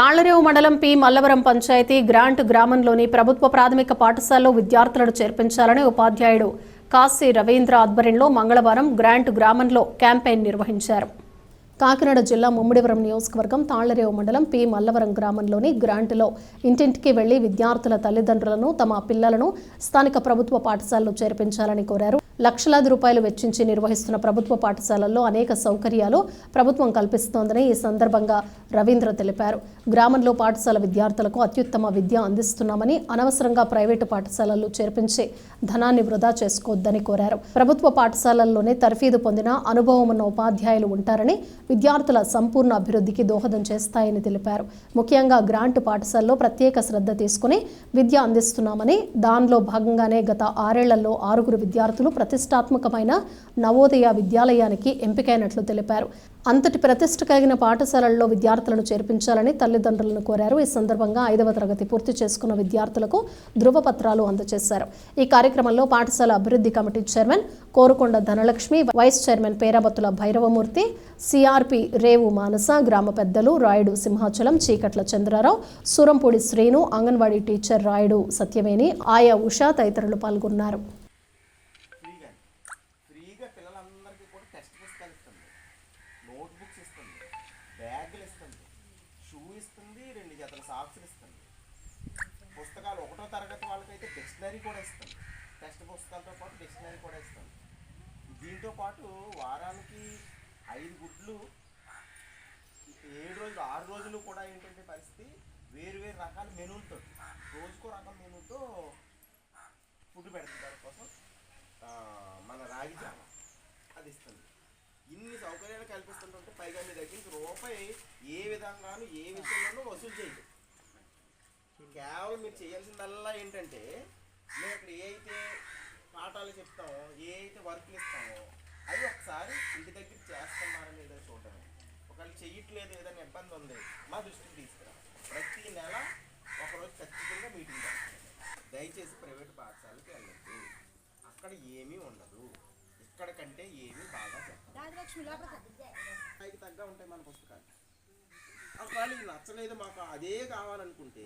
తాళ్ళరేవు మండలం P. Mallavaram panchayat grant గ్రామంలోని ప్రభుత్వ ప్రాథమిక పాఠశాలలో విద్యార్థులను చేర్పించాలని ఉపాధ్యాయుడు కాశీ రవీంద్ర ఆధ్వర్యంలో మంగళవారం గ్రాంట్ గ్రామంలో క్యాంపెయిన్ నిర్వహించారు. కాకినాడ జిల్లా ముమ్మిడివరం నియోజకవర్గం తాళ్ళరేవు మండలం పి. మల్లవరం గ్రామంలోని గ్రాంట్లో ఇంటింటికి వెళ్ళి విద్యార్థుల తల్లిదండ్రులను తమ పిల్లలను స్థానిక ప్రభుత్వ పాఠశాలలో చేర్పించాలని కోరారు. లక్షలాది రూపాయలు వెచ్చించి నిర్వహిస్తున్న ప్రభుత్వ పాఠశాలల్లో అనేక సౌకర్యాలు ప్రభుత్వం కల్పిస్తోందని ఈ సందర్భంగా రవీంద్ర తెలిపారు. గ్రామంలో పాఠశాల విద్యార్థులకు అత్యుత్తమ విద్య అందిస్తున్నామని అనవసరంగా ప్రైవేటు పాఠశాలల్లో చేర్పించి ధనాన్ని వృధా చేసుకోవద్దని కోరారు. ప్రభుత్వ పాఠశాలల్లోనే తర్ఫీదు పొందిన అనుభవం ఉన్న ఉపాధ్యాయులు ఉంటారని విద్యార్థుల సంపూర్ణ అభివృద్ధికి దోహదం చేస్తాయని తెలిపారు. ముఖ్యంగా గ్రాంట్ పాఠశాలలో ప్రత్యేక శ్రద్ధ తీసుకుని విద్య అందిస్తున్నామని దానిలో భాగంగానే గత ఆరేళ్ళలో ఆరుగురు విద్యార్థులు ప్రతిష్టాత్మకమైన నవోదయ విద్యాలయానికి ఎంపికైనట్లు తెలిపారు. అంతటి ప్రతిష్ట కలిగిన పాఠశాలల్లో విద్యార్థులను చేర్పించాలని తల్లిదండ్రులను కోరారు. ఈ సందర్భంగా ఐదవ తరగతి పూర్తి చేసుకున్న విద్యార్థులకు ధృవపత్రాలు అందజేశారు. ఈ కార్యక్రమంలో పాఠశాల అభివృద్ధి committee chairman Korukonda Dhanalakshmi vice chairman Perabattula Bhairavamurthy CRP Revu Manasa గ్రామ పెద్దలు రాయుడు సింహాచలం చీకట్ల చంద్రారావు సూరంపూడి శ్రీను అంగన్వాడీ టీచర్ రాయుడు సత్యవేణి ఆయా ఉషా తదితరులు పాల్గొన్నారు ఫ్రీగా ఫ్రీగా పిల్లలందరికీ కూడా టెక్స్ట్ పుస్తకాలు ఇస్తుంది నోట్ బుక్స్ ఇస్తుంది బ్యాగులు ఇస్తుంది షూ ఇస్తుంది రెండు జతల సాక్స్లు ఇస్తుంది పుస్తకాలు ఒకటో తరగతి వాళ్ళకైతే డిక్షనరీ కూడా ఇస్తాం. టెక్స్ట్ పుస్తకాలతో పాటు డిక్షనరీ కూడా ఇస్తాం. దీంతో పాటు వారానికి ఐదు గుడ్లు ఏడు రోజులు ఆరు రోజులు కూడా ఏంటంటే పరిస్థితి వేరు వేరు రకాల మెనూలతో రోజుకో రకం మెనూతో ఫుడ్ పెడుతుంది దానికోసం మన రాగి జామ అది ఇస్తుంది. ఇన్ని సౌకర్యాలు కల్పిస్తుంటే పైగా మీ దగ్గరికి రూపాయి ఏ విధంగానూ ఏ విషయంలోనూ వసూలు చేయదు కేవలం మీరు చేయాల్సిందల్లా ఏంటంటే మేము ఇక్కడ ఏ అయితే పాఠాలు చెప్తామో ఏ అయితే వర్క్లు ఇస్తామో అవి ఒకసారి ఇంటి దగ్గర చేస్తున్నారని లేదో చూడటమే. ఒకవేళ చెయ్యట్లేదు ఏదైనా ఇబ్బంది ఉంది మా దృష్టికి తీసుకురా. ప్రతి నెల ఒకరోజు ఖచ్చితంగా మీటింగ్. దయచేసి ప్రైవేట్ పాఠశాలకు వెళ్ళద్దు అక్కడ ఏమీ ఉండదు. ఇక్కడ కంటే ఏమీ బాగా పైకి తగ్గ ఉంటాయి మన పుస్తకాలు. ఒకవేళ ఇది నచ్చలేదు మాకు అదే కావాలనుకుంటే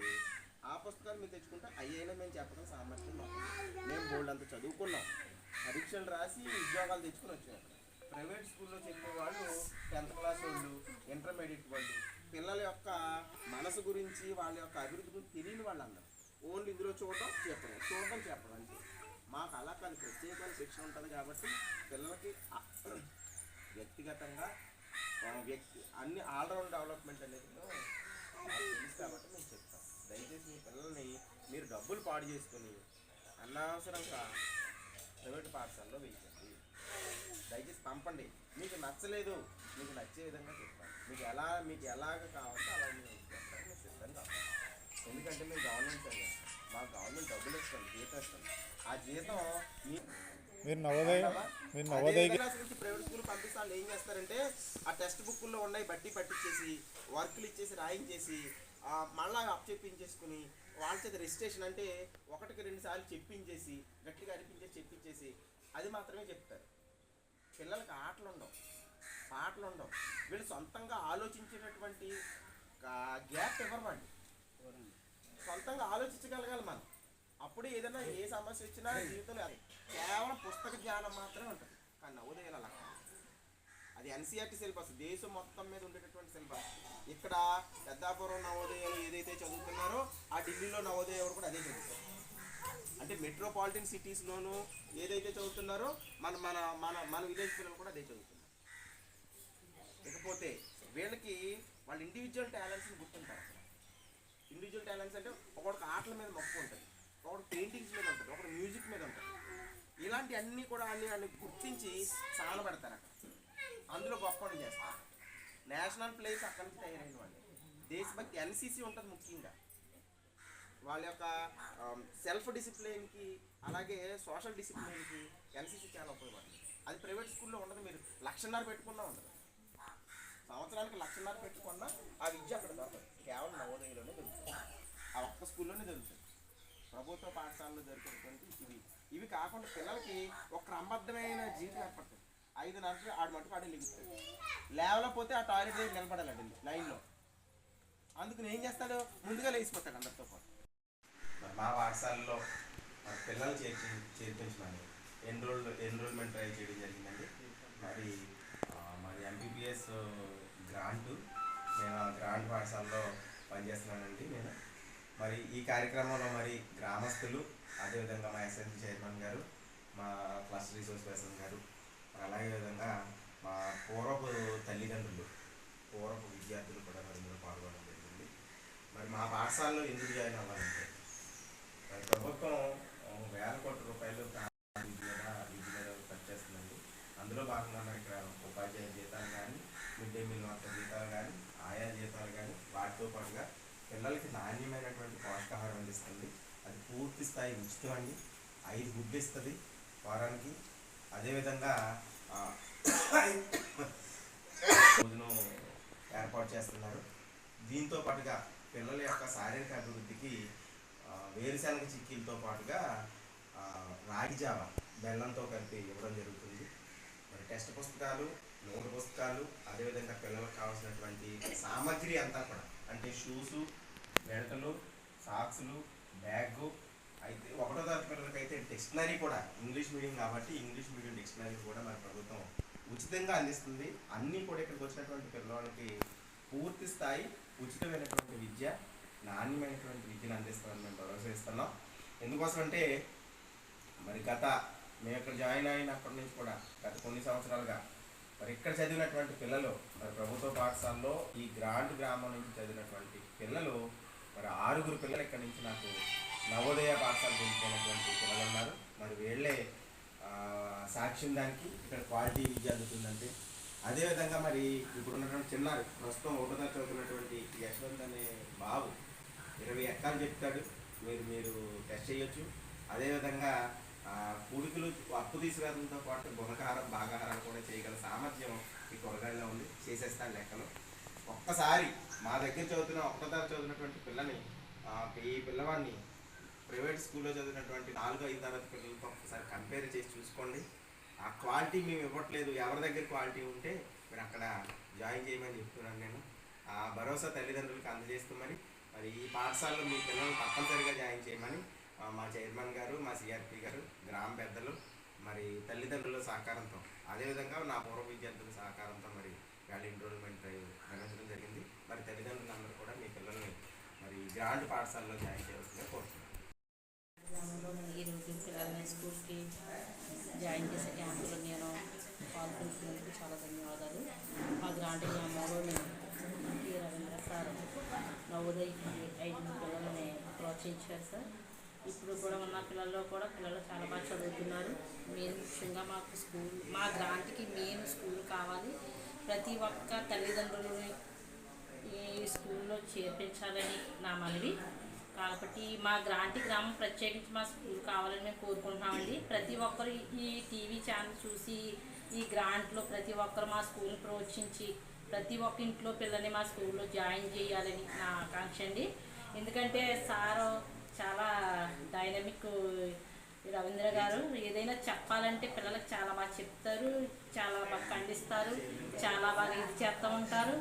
ఆ పుస్తకాలు మీరు తెచ్చుకుంటే అయ్యైనా మేము చెప్పడం సామర్థ్యం మేము బోల్డ్ అంతా చదువుకున్నాం. పరీక్షలు రాసి ఉద్యోగాలు తెచ్చుకుని వచ్చాం. ప్రైవేట్ స్కూల్లో చెప్పే వాళ్ళు టెన్త్ క్లాస్ వాళ్ళు ఇంటర్మీడియట్ వాళ్ళు. పిల్లల యొక్క మనసు గురించి వాళ్ళ యొక్క అభివృద్ధి గురించి తెలియని వాళ్ళందరూ. ఓన్లీ ఇందులో చూడటం చెప్పడం. చూడటం చెప్పడం అంటే మాకు అలా కాదు. ప్రత్యేకమైన శిక్షణ ఉంటుంది కాబట్టి పిల్లలకి వ్యక్తిగతంగా వ్యక్తి అన్ని ఆల్రౌండ్ డెవలప్మెంట్ అనేది తెలుసు కాబట్టి మేము చెప్తాం. దయచేసి మీ పిల్లల్ని మీరు డబ్బులు పాడు చేసుకుని అనవసరంగా ప్రైవేట్ పాఠశాలలో వేయించండి. దయచేసి పంపండి. మీకు నచ్చలేదు మీకు నచ్చే విధంగా చెప్తాం మీకు ఎలా మీకు ఎలాగ కావాలంటే అలా మేము చెప్తాం మేము సిద్ధంగా ఉన్నాం. ఎందుకంటే మేము గవర్నమెంట్ మా గవర్నమెంట్ డబ్బులు ఇస్తాం జీతం ఇస్తాం ఆ జీతం మీ మీరు నవోదయ మీరు క్లాస్ నుంచి ప్రైవేట్ స్కూల్ పంపిస్తే వాళ్ళు ఏం చేస్తారంటే ఆ టెక్స్ట్ బుక్కుల్లో ఉన్నాయి బట్టి పట్టించేసి వర్కులు ఇచ్చేసి రాయించేసి మళ్ళా అప్ చెప్పించేసుకుని వాళ్ళ చేత రిజిస్ట్రేషన్ అంటే ఒకటికి రెండు సార్లు చెప్పించేసి గట్టిగా అనిపించేసి చెప్పించేసి అది మాత్రమే చెప్తారు. పిల్లలకి ఆటలు ఉండవు పాటలు ఉండవు వీళ్ళు సొంతంగా ఆలోచించేటటువంటి గ్యాప్ ఇవ్వరండి సొంతంగా ఆలోచించగలగాలి మనం. అప్పుడు ఏదైనా ఏ సమస్య వచ్చినా జీవితంలో కేవలం పుస్తక జ్ఞానం మాత్రమే ఉంటుంది. కానీ నవోదయాలు అలా అది ఎన్సీఆర్టీ సిలబస్ దేశం మొత్తం మీద ఉండేటటువంటి సిలబస్ ఇక్కడ పెద్దాపురం నవోదయాలు ఏదైతే చదువుతున్నారో ఆ ఢిల్లీలో నవోదయాలు కూడా అదే చదువుతారు. అంటే మెట్రోపాలిటన్ సిటీస్లోనూ ఏదైతే చదువుతున్నారో మన మన మన మన విలేజ్ పిల్లలు కూడా అదే చదువుతున్నారు. ఇకపోతే వీళ్ళకి వాళ్ళ ఇండివిజువల్ టాలెంట్స్ని గుర్తుంటారు. ఇండివిజువల్ టాలెంట్స్ అంటే ఒకడికి ఆటల మీద మొక్కు ఉంటుంది. ఒకడు పెయింటింగ్స్ మీద ఉంటుంది. ఒకడు మ్యూజిక్ మీద ఉంటుంది. ఇలాంటి అన్నీ కూడా అన్ని వాళ్ళని గుర్తించి సాగబడతారు అక్కడ అందులో గొప్పని చేస్తారు నేషనల్ ప్లేస్ అక్కడి నుంచి తయారైన వాళ్ళు దేశభక్తి ఎన్సీసీ ఉంటుంది ముఖ్యంగా. వాళ్ళ యొక్క సెల్ఫ్ డిసిప్లిన్కి అలాగే సోషల్ డిసిప్లిన్కి ఎన్సీసీ చాలా ఉపయోగపడుతుంది. అది ప్రైవేట్ స్కూల్లో ఉండదు మీరు లక్షన్నర పెట్టుకున్నా ఉండదు. సంవత్సరానికి లక్షన్నర పెట్టుకున్నా ఆ విద్య అక్కడ దొరకదు. కేవలం నవోదయలోనే దొరుకుతుంది. ఆ ఒక్క స్కూల్లోనే దొరుకుతుంది. ప్రభుత్వ పాఠశాలలో దొరికేటువంటి ఇవి. ఇవి కాకుండా పిల్లలకి ఒక క్రమబద్ధమైన జీవితం ఏర్పడుతుంది. ఐదు నాలుగు ఆడు మటుకు ఆడే లిగుతాడు లేవలేకపోతే ఆ టాయిలెట్ దగ్గర నిలబడాలండి లైన్లో. అందుకని ఏం చేస్తాడు? ముందుగా లేచిపోతాడు అందరితో పాటు. మరి మా పాఠశాలలో మా పిల్లలు చేర్చి చేర్పించమని ఎన్రోల్ ఎన్రోల్మెంట్ ట్రై చేయడం జరిగిందండి. మరి మరి మాది ఎంబీబీఎస్ గ్రాంటు నేను ఆ గ్రాంట్ పాఠశాలలో పనిచేస్తున్నానండి నేను. మరి ఈ కార్యక్రమంలో మరి గ్రామస్తులు అదేవిధంగా మా ఎస్ఎన్సీ చైర్మన్ గారు మా క్లస్టర్ రిసోర్స్ పర్సన్ గారు అలాగే విధంగా మా పూర్వపు తల్లిదండ్రులు పూర్వపు విద్యార్థులు కూడా మరి ఇందులో పాల్గొనడం జరిగింది. మరి మా పాఠశాలలో ఎందుకు జాయిన్ అవ్వాలంటే మరి ప్రభుత్వం వేల కోట్ల రూపాయలు విద్య మీద ఖర్చు చేస్తుందండి. అందులో భాగంగా మరి ఇక్కడ ఉపాధ్యాయ జీతాలు కానీ మిడ్ డే మీల్ మాస్టర్ జీతాలు కానీ ఆయా జీతాలు కానీ వాటితో పాటుగా పిల్లలకి నాణ్యమైనటువంటి పోషకాహారం అందిస్తుంది. అది పూర్తి స్థాయి ఉచితం అండి. ఐదు గుడ్లు ఇస్తుంది. వారానికి అదేవిధంగా రోజును ఏర్పాటు చేస్తున్నారు. దీంతో పాటుగా పిల్లల యొక్క శారీరక అభివృద్ధికి వేరుశనగ చిక్కీలతో పాటుగా రాగిజావ రాగి జావ బెల్లంతో కలిపి ఇవ్వడం జరుగుతుంది. మరి టెక్స్ట్ పుస్తకాలు నోటు పుస్తకాలు అదేవిధంగా పిల్లలకు కావాల్సినటువంటి సామాగ్రి అంతా కూడా అంటే షూసు బెల్టలు సాక్స్లు బ్యాగు అయితే ఒకటో తరగతి పిల్లలకి అయితే డిక్షనరీ కూడా ఇంగ్లీష్ మీడియం కాబట్టి ఇంగ్లీష్ మీడియం డిక్షనరీ కూడా మన ప్రభుత్వం ఉచితంగా అందిస్తుంది. అన్నీ కూడా ఇక్కడికి వచ్చినటువంటి పిల్లలకి పూర్తి స్థాయి ఉచితమైనటువంటి విద్య నాణ్యమైనటువంటి విద్యను అందిస్తామని మేము భరోసా ఇస్తున్నాం. ఎందుకోసం అంటే మరి గత మేము ఇక్కడ జాయిన్ అయినప్పటి నుంచి కూడా గత కొన్ని సంవత్సరాలుగా మరి ఇక్కడ చదివినటువంటి పిల్లలు మరి ప్రభుత్వ పాఠశాలలో ఈ గ్రాంట్ గ్రామం నుంచి చదివినటువంటి పిల్లలు మరి ఆరుగురు పిల్లలు ఇక్కడ నుంచి నాకు నవోదయ పాఠశాల వెళ్ళిపోయినటువంటి పిల్లలు ఉన్నారు మరి వీళ్ళే సాక్ష్యం దానికి ఇక్కడ క్వాలిటీ విద్య అందుతుందంటే. అదేవిధంగా మరి ఇప్పుడు ఉన్నటువంటి చిన్నారు ప్రస్తుతం ఒకటో చదువుతున్నటువంటి యశ్వంత్ అనే బాబు ఇరవై ఎక్కాలు చెప్తాడు. మీరు మీరు టెస్ట్ చేయొచ్చు. అదేవిధంగా ఆ, పూడికలు అప్పు తీసుకురావడంతో పాటు గుణకారం భాగాహారం కూడా చేయగల సామర్థ్యం ఈ కూరగాయల్లో ఉంది. చేసేస్తాను లెక్కలు. ఒక్కసారి మా దగ్గర చదువుతున్న ఒకటో చదువుతున్నటువంటి పిల్లని ఆ, ఈ పిల్లవాడిని ప్రైవేట్ స్కూల్లో చదివినటువంటి నాలుగు ఐదు తరగతి పిల్లలతో ఒకసారి కంపేర్ చేసి చూసుకోండి. ఆ క్వాలిటీ మేము ఇవ్వట్లేదు. ఎవరి దగ్గర క్వాలిటీ ఉంటే మీరు అక్కడ జాయిన్ చేయమని చెప్తున్నాను నేను. ఆ భరోసా తల్లిదండ్రులకు అందజేస్తామని మరి ఈ పాఠశాలలో మీ పిల్లల్ని తప్పనిసరిగా జాయిన్ చేయమని మా చైర్మన్ గారు మా సిఆర్పి గారు గ్రామ పెద్దలు మరి తల్లిదండ్రుల సహకారంతో అదేవిధంగా నా పూర్వ విద్యార్థుల సహకారంతో మరి వాళ్ళ ఎన్రోల్మెంట్ నిర్వహించడం జరిగింది. మరి తల్లిదండ్రులందరూ కూడా మీ పిల్లల్ని మరి గ్రాండ్ పాఠశాలలో జాయిన్ చేయవలసిందిగా కోరుతున్నాను. గ్రామంలో ఈరోజు పిల్లల్ని స్కూల్కి జాయిన్ చేసే క్యాంపులో నేను పాల్గొంటున్నందుకు చాలా ధన్యవాదాలు. మా గ్రాంట్ గ్రామంలో నేను రవీంద్ర సార్ నవోదయ ఐదు పిల్లలని ప్రోత్సహించారు సార్. ఇప్పుడు కూడా ఉన్న పిల్లల్లో కూడా పిల్లలు చాలా బాగా చదువుతున్నారు. మెయిన్ ముఖ్యంగా మాకు స్కూల్ మా గ్రాంట్కి మెయిన్ స్కూల్ కావాలి. ప్రతి ఒక్క తల్లిదండ్రులని ఈ స్కూల్లో చేర్పించాలని నా మనవి. కాబట్టి మా గ్రాంటి గ్రామం ప్రత్యేకించి మా స్కూల్ కావాలని మేము కోరుకుంటున్నామండి. ప్రతి ఒక్కరు ఈ టీవీ ఛానల్ చూసి ఈ గ్రాంట్లో ప్రతి ఒక్కరు మా స్కూల్ని ప్రోత్సహించి ప్రతి ఒక్క ఇంట్లో పిల్లని మా స్కూల్లో జాయిన్ చేయాలని నా ఆకాంక్ష అండి. ఎందుకంటే సారు చాలా డైనమిక్ రవీంద్ర గారు ఏదైనా చెప్పాలంటే పిల్లలకు చాలా బాగా చెప్తారు చాలా బాగా ఖండిస్తారు చాలా బాగా ఇది చేస్తూ ఉంటారు.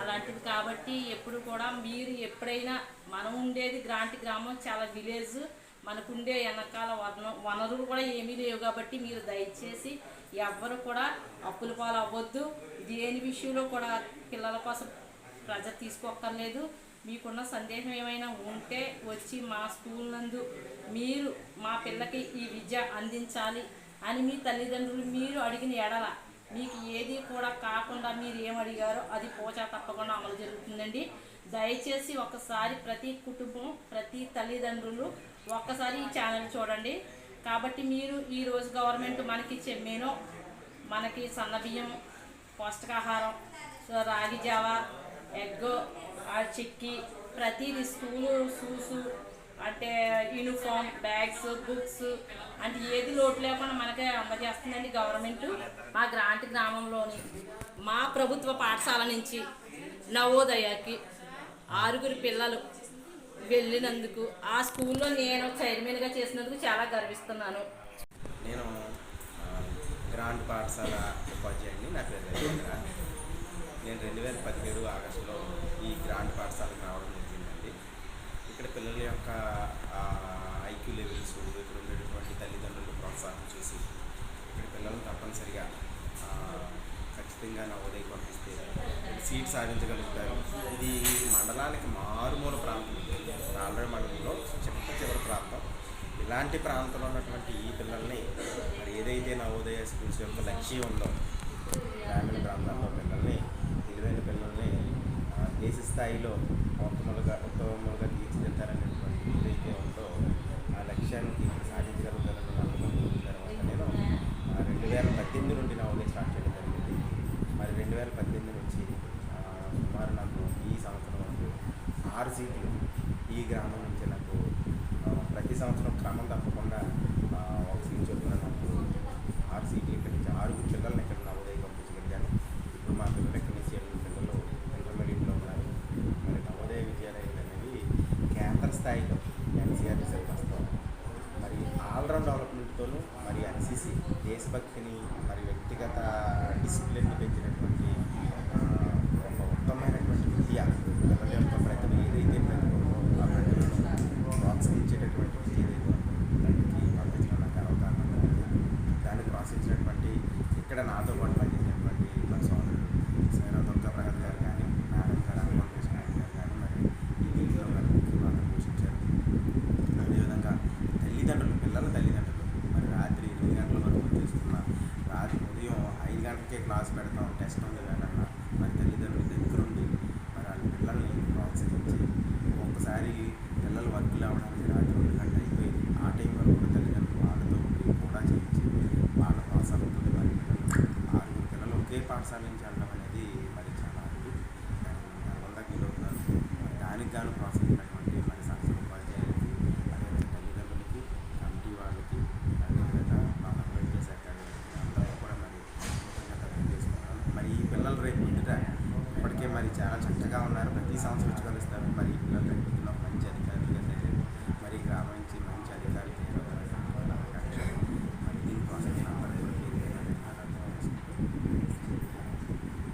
అలాంటిది కాబట్టి ఎప్పుడు కూడా మీరు ఎప్పుడైనా మనం ఉండేది గ్రాంటి గ్రామం చాలా విలేజ్ మనకుండే వెనకాల వన వనరులు కూడా ఏమీ లేవు కాబట్టి మీరు దయచేసి ఎవ్వరు కూడా అప్పుల పాలు అవ్వద్దు దేని విషయంలో కూడా పిల్లల కోసం ప్రజ తీసుకోక్కర్లేదు. మీకున్న సందేహం ఏమైనా ఉంటే వచ్చి మా స్కూల్ నందు మీరు మా పిల్లకి ఈ విద్య అందించాలి అని మీ తల్లిదండ్రులు మీరు అడిగిన ఎడల మీకు ఏది కూడా కాకుండా మీరు ఏం అడిగారో అది పోచా తప్పకుండా అమలు జరుగుతుందండి. దయచేసి ఒకసారి ప్రతి కుటుంబం ప్రతి తల్లిదండ్రులు ఒక్కసారి ఈ ఛానల్ చూడండి. కాబట్టి మీరు ఈ రోజు గవర్నమెంట్ మనకి ఇచ్చే మనకి సన్న బియ్యం పౌష్టికాహారం రాగి జావ ఎగ్ ఆ చిక్కి ప్రతిది స్కూలు షూస్ అంటే యూనిఫామ్ బ్యాగ్స్ బుక్స్ అంటే ఏది లోటు లేకుండా మనకే అందజేస్తుందండి గవర్నమెంట్. మా గ్రాంట్ గ్రామంలోని మా ప్రభుత్వ పాఠశాల నుంచి నవోదయకి ఆరుగురు పిల్లలు వెళ్ళినందుకు ఆ స్కూల్లో నేను చైర్మన్గా చేసినందుకు చాలా గర్విస్తున్నాను. నేను గ్రాంట్ గ్రాండ్ పాఠశాల ఉపాధ్యాయుడిని నా పేరు నేను రెండు వేల పదిహేడు ఆగస్టులో ఈ గ్రాండ్ పాఠశాలకు రావడం జరిగిందండి. ఇక్కడ పిల్లల యొక్క ఐక్యూ లెవెల్స్ ఇక్కడ ఉండేటటువంటి తల్లిదండ్రులు ప్రోత్సాహం చూసి ఇక్కడ పిల్లలను తప్పనిసరిగా ఖచ్చితంగా నవోదయ పంపిస్తే సీట్ సాధించగలుగుతారు. ఇది మండలానికి మారుమూల ప్రాంతం. రాళ్ళ మండలంలో చిట్ట చివరి ప్రాంతం. ఇలాంటి ప్రాంతంలో ఉన్నటువంటి ఈ పిల్లల్ని మరి ఏదైతే నవోదయ స్కూల్స్ యొక్క లక్ష్యం ఉందో గ్రామీణ ప్రాంతాల్లో పిల్లల్ని తెలివైన పిల్లల్ని ఆ, దేశ స్థాయిలో ఉత్తములుగా ఉత్తమములుగా తీర్చిదిద్దాలనేటువంటి ఏదైతే ఉందో ఆ లక్ష్యానికి సాధించగలుగుతారని నమ్మకం తర్వాత నేను రెండు వేల పద్దెనిమిది నుండి నవోదయ స్టార్ట్ చేయడం జరిగింది. మరి రెండు వేల పద్దెనిమిది నుంచి సుమారు నాకు ఈ సంవత్సరం వరకు ఆరు సీట్లు ఈ గ్రామం నుంచి నాకు ప్రతి సంవత్సరం క్రమం తప్పకుండా ఒక సీట్ చొప్పున నాకు ఆరు సీట్లు ఇక్కడ నుంచి ఆరుగురు పిల్లల్ని ఇక్కడ నవోదయ పంపించగలిగాను ఇప్పుడు మా పిల్లలు ఇక్కడి నుంచి ఎనిమిది పిల్లలు ఇంటర్మీడియట్లో ఉన్నారు మరి నవోదయ విద్యాలయాలు అనేవి కేంద్ర స్థాయిలో ఎన్సీఆర్ వస్తాం మరి ఆల్రౌండ్ డెవలప్మెంట్తోనూ మరి ఎన్సీసీ దేశభక్తిని మరి వ్యక్తిగత డిసిప్లిన్ని పెంచినటువంటి ఆ, ఒక ఉత్తమమైనటువంటి విద్య పిల్లల యొక్క ప్రతిభ ఏదైతే ప్రతిభ ఉందో ఆ ప్రతిభను ప్రోత్సహించేటటువంటి విద్య ఏదైతే ఉందో దానికి పంపించడం నాకు అవకాశం ఉంది దాన్ని ప్రోత్సహించినటువంటి ఇక్కడ నాతో పాటు పనిచేసినటువంటి మా సోదరుడు సేన దుర్గా ప్రగతి గారు కానీ మేడం గారు అనుకోండి కృష్ణ గారు కానీ మరి ఈ దీంట్లో మరి ముఖ్య పాత్ర పోషించారు అదేవిధంగా తల్లిదండ్రులు పిల్లల తల్లిదండ్రులు మరి రాత్రి ఎనిమిది గంటల వరకు తీసుకున్న రాత్రి ఉదయం ఐదు గంటలకే క్లాస్ టెస్ట్ ఉంది వేళన్నా మరి దగ్గర దగ్గరుండి మరి వాళ్ళ పిల్లల్ని ప్రోత్సహించి ఒక్కసారి పిల్లలు వర్కులు అవ్వడానికి రాత్రి